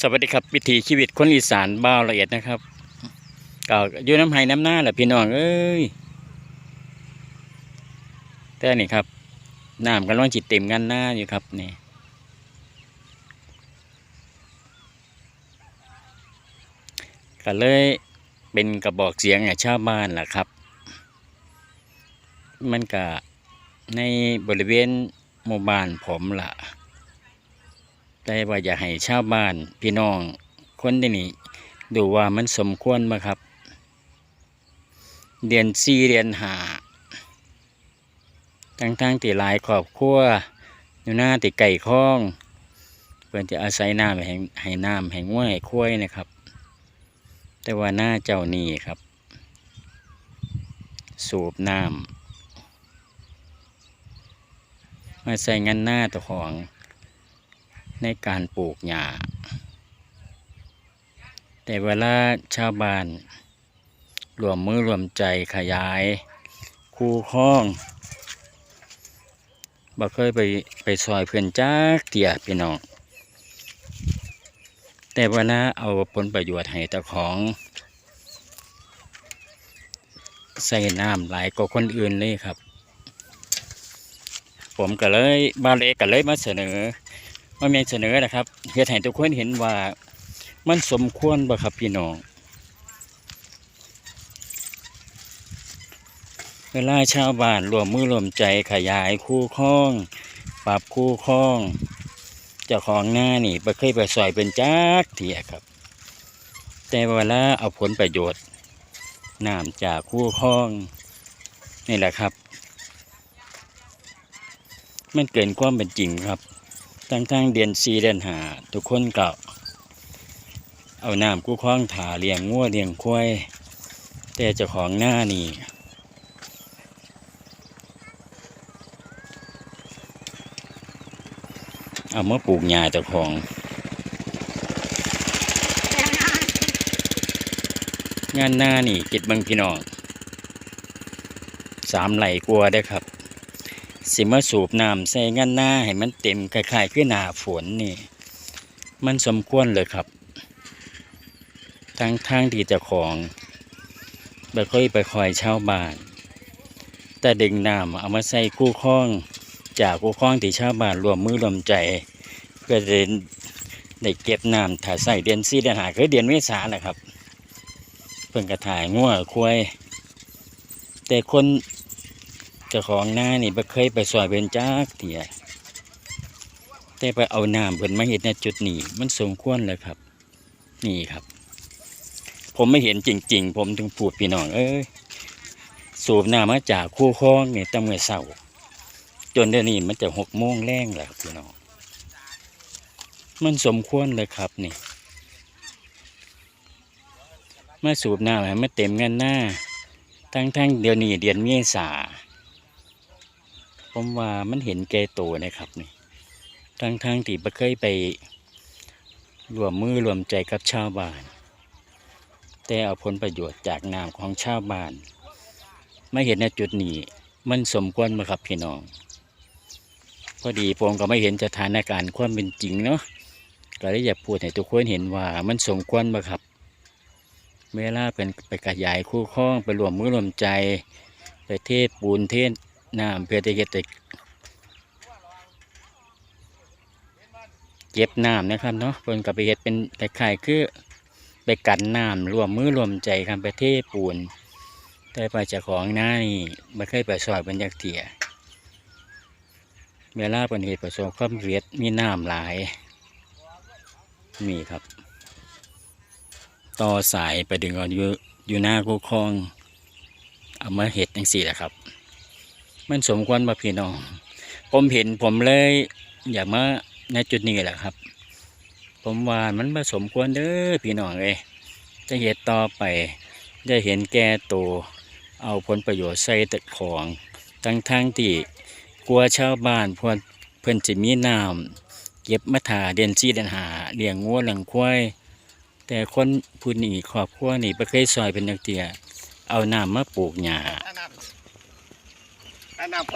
สวัสดีครับวิถีชีวิตคนอีสานบ้าวละเอียดนะครับก็อยู่น้ำไห้น้ำหน้าแหละพี่น้องเอ้ยแต่นี่ครับน้ำกำลังจิตเต็มกันหน้าอยู่ครับนี่ก็เลยเป็นกระบอกเสียงให้ชาวบ้านแหละครับ มันก็ในบริเวณหมู่บ้านผมล่ะ ได้ว่าอยากให้ชาวบ้านพี่น้องคนที่นี่ดูว่ามันสมควรไหมครับเรียนซีเรียนหาทั้งทั้งๆที่หลายครอบครัวอยู่หน้าติไก่คล้องเพื่อนจะอาศัยน้ำแห่งให้น้ำแห่งว่าให้คุ้ยนะครับ แต่ว่าหน้าเจ้านี่ครับ สูบน้ำมาใส่งินหน้าตัวของ ในการปลูกหญ้าแต่เวลาชาวบ้านรวมมือรวมใจขยาย คูคลองบ่เคยไปไปซอยเพื่อนจ้ากเตียพี่น้องแต่เวลาเอาผลประโยชน์ให้เจ้าของใส่น้ำหลายกว่าคนอื่นเลยครับ ผมก็เลยบาเลก็เลยมาเสนอ มาเมียนเสนอนะครับเพื่อให้ทุกคนเห็นว่ามันสมควรบ่ครับพี่น้อง เวลาชาวบ้านรวมมือรวมใจขยายคู่คลอง ปรับคู่คลองเจ้าของหน้านี่บ่เคยไปซอยเป็นจักเทียครับ แต่เวลาเอาผลประโยชน์น้ำจากคู่คลอง นี่แหละครับ มันเกินความเป็นจริงครับ ทั้งทั้งเดือนสี่เดือนหาทุกคนก็เอาน้ำกู้คล้องถาเลี้ยงงัวเลี้ยงควายแต่เจ้าของหน้านี่เอามาปลูกหญ้าเจ้าของงานหน้านี่กิดบังพี่น้องสามไหลกลัวได้ครับ สิมาสูบน้ำใส่งานหน้าให้มันเต็มคล้ายๆคือหน้าฝนนี่ มันสมควรเลยครับทั้งทางที่เจ้าของไปค่อยไปคอยเช่าบ้าน แต่ดึงน้ำเอามาใส่คู่คล้อง จากคู่คล้องที่ชาวบ้านรวมมือรวมใจ เพื่อจะได้เก็บน้ำถ่าใส่เดือนซีเดือนหาคือเดือนเมษาแหละครับ เพิ่งกระถ่ายงัวควายแต่คน จ้าของหน้านี่บ่เคยไปซอยเป็นจักเถียแต่ไปเอาน้ำเพิ่นมาเห็นในจุดนี้ มันสมควรเลยครับ นี่ครับ ผมไม่เห็นจริง ๆ ผมถึงพูดพี่น้องเอ้ยสูบน้ำมาจากคู่คลองเนี่ยตั้งแต่เช้าจนเดี๋ยวนี้มันจะหกโมงแรงแล้วพี่น้องมันสมควรเลยครับนี่มาสูบน้ำให้มันเต็มเงินหน้า ทั้งๆเดี๋ยวนี้เดือนเมษา ผมว่ามันเห็นแก่ตัวนะครับนี่ทั้งทั้งๆที่บ่เคยไปรวมมือรวมใจกับชาวบ้าน แต่เอาผลประโยชน์จากน้ำของชาวบ้าน ไม่เห็นในจุดนี้ มันสมควรไหมครับพี่น้อง พอดีผมก็ไม่เห็นสถานการณ์ความเป็นจริงเนาะก็เลยอยากพูดให้ทุกคนเห็นว่ามันสมควรไหมครับ เวลาเป็นไปขยายคู่คล้องไปรวมมือรวมใจ ไปเทศปูนเทศ น้ำเพื่อจะเฮ็ดให้เก็บน้ำนะครับเนาะเพิ่นก็ไปเฮ็ดเป็นคล้ายๆคือไปกันน้ำรวมมือรวมใจกันไปเทปูนแต่ไปจ้าของหน้านี่ไม่เคยไปซอยบรรยักเถียเวลาเป็นเหตุประสบความสำเร็จมีน้ำหลายนี่ครับ ต่อสายไปดึงเอาอยู่อยู่หน้าคู่คลอง เอามาเห็ดจังสี่แหละครับ มันสมควรมาพี่น้อง ผมเห็นผมเลยอยากมาในจุดนี้แหละครับ ผมว่ามันมาสมควรเด้อพี่น้องเลยจะเห็ดต่อไปจะเห็นแก่ตัวเอาผลประโยชน์ใส่แต่ของทั้งทั้งๆที่กลัวชาวบ้านพวกเพื่อนจะมีน้ำเก็บมาถาเดนซีเดนหาเลี้ยงงัวเลี้ยงควายแต่คนผู้นี้ครอบครัวนี่บ่เคยซอยเป็นนักเตียเอาน้ำมาปลูกหญ้า and I'm